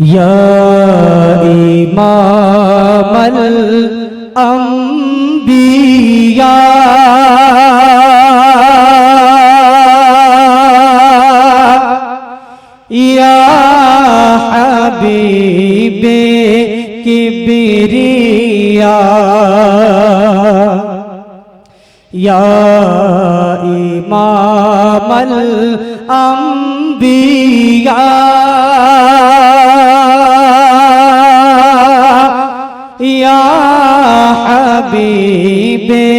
يا إمام الأنبياء يا حبيب كبرياء يا إمام الأنبياء হাবিবে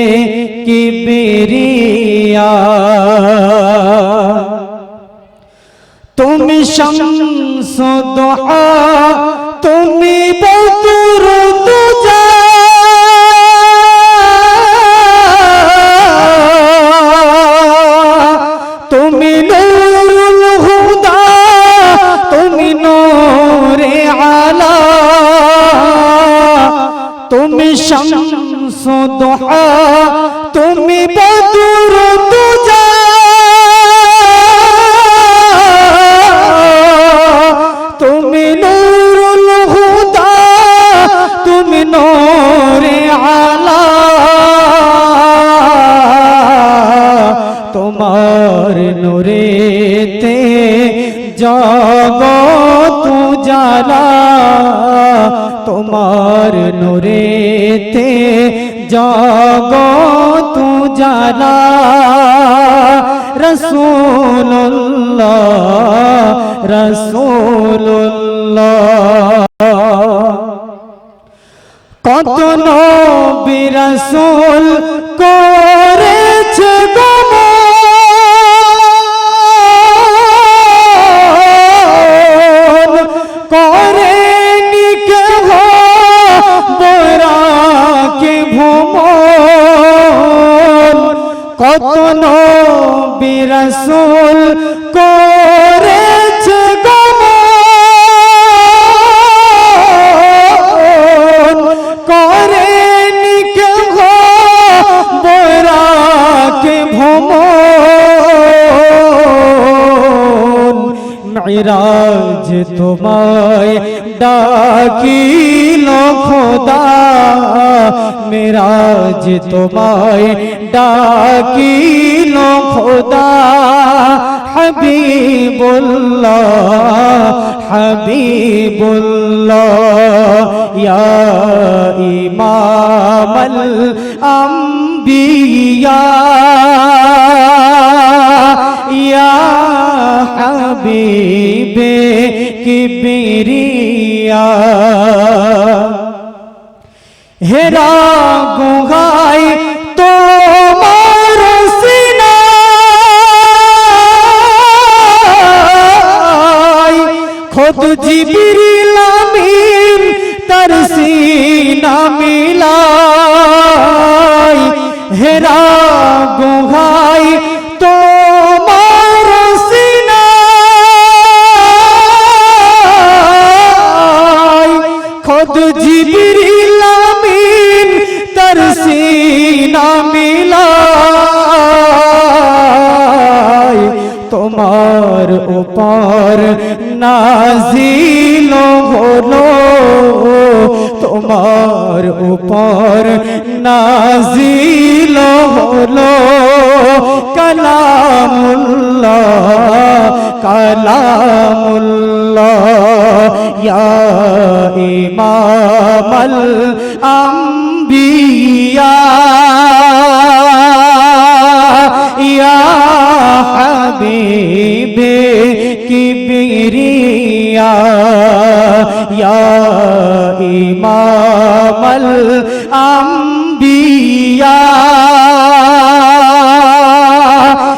কিবরিয়া। তুমি শামস দোহা তুমি বদর তুজা তুমি নূরুল হুদা তুমি নূরে আলা তুমি শামস দোহা তুমি বদুর দুজা জগত জালা তোমার নূরেতে জগত জালা রসুল্লাহ রসুল্লাহ কত নবী রাসূল কত নবী রাসূল মিরাজ তোমায় ডাকিল খোদা। মিরাজ তোমায় ডাকিল খোদা। হাবিবুল্লাহ হাবিবুল্লাহ ইয়া ইমামাল আম্বিয়া। হাবিবে কিবরিয়া। হেরা গুহাই তোমার সিনাই। খোদ জিবিরিল আমিন তার সিনা মিলাই। হেরা খোদ জিবিরিল আমিন, তার সিনা মিলাই তোমার উপর নাজিল হলো, তোমার উপর নাজিল হলো। কালামুল্লাহ কালামুল্লাহ, ইয়া ইমামাল আম্বিয়া। ইয়া হাবিবে কিবরিয়া। ইয়া ইমামাল আম্বিয়া।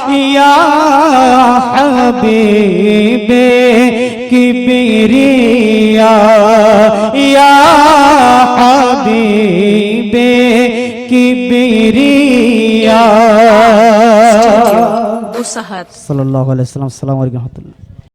ইয়া হাবিবে কিবরিয়া। হাবিবে কিবরিয়া। সাল্লাল্লাহু আলাইহি ওয়াসাল্লাম আসসালামু আলাইকুম ওয়া রাহমাতুল্লাহ।